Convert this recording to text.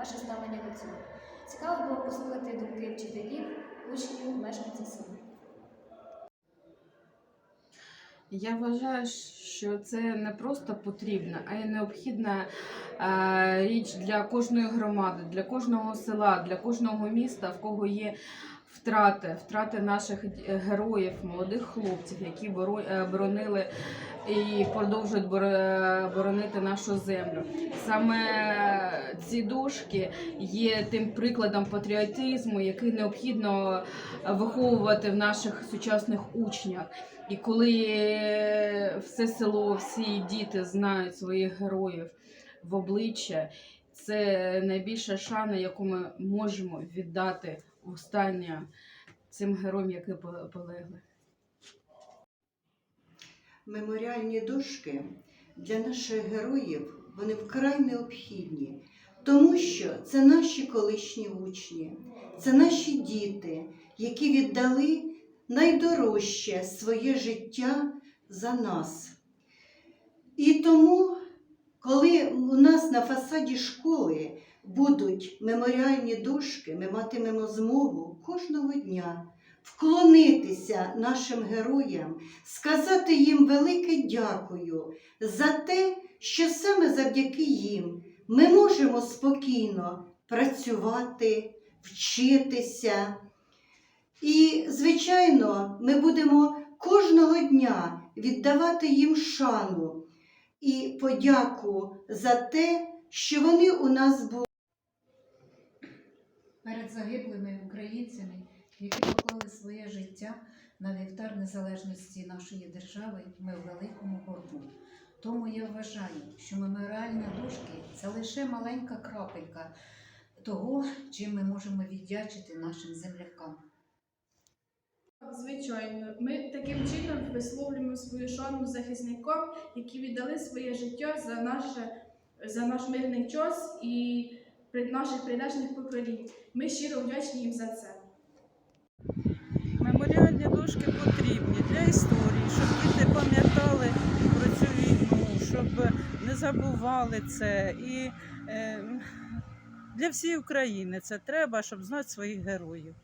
ваше ставлення до цього. Цікаво було послухати думки вчителів, учнів, мешканців села. Я вважаю, що це не просто потрібна, а й необхідна річ для кожної громади, для кожного села, для кожного міста, в кого є втрати, втрати наших е, героїв, молодих хлопців, які е, боронили і продовжують боро- боронити нашу землю. Саме ці дошки є тим прикладом патріотизму, який необхідно виховувати в наших сучасних учнях. І коли все село, всі діти знають своїх героїв в обличчя, це найбільша шана, яку ми можемо віддати останнє цим героям, які полегли. Меморіальні дошки для наших героїв вони вкрай необхідні, тому що це наші колишні учні, це наші діти, які віддали найдорожче своє життя за нас. І тому, коли у нас на фасаді школи будуть меморіальні дошки, ми матимемо змогу кожного дня вклонитися нашим героям, сказати їм велике дякую за те, що саме завдяки їм ми можемо спокійно працювати, вчитися. І, звичайно, ми будемо кожного дня віддавати їм шану і подяку за те, що вони у нас були. Перед загиблими українцями, які поклали своє життя на вівтар незалежності нашої держави, ми в великому боргу. Тому я вважаю, що меморіальні дошки це лише маленька крапелька того, чим ми можемо віддячити нашим землякам. Звичайно, ми таким чином висловлюємо свою шану захисникам, які віддали своє життя за, наше, за наш мирний час і наших прилежних поколінь. Ми щиро вдячні їм за це. Меморіальні дошки потрібні для історії, щоб діти пам'ятали про цю війну, щоб не забували це. І е, для всієї України це треба, щоб знати своїх героїв.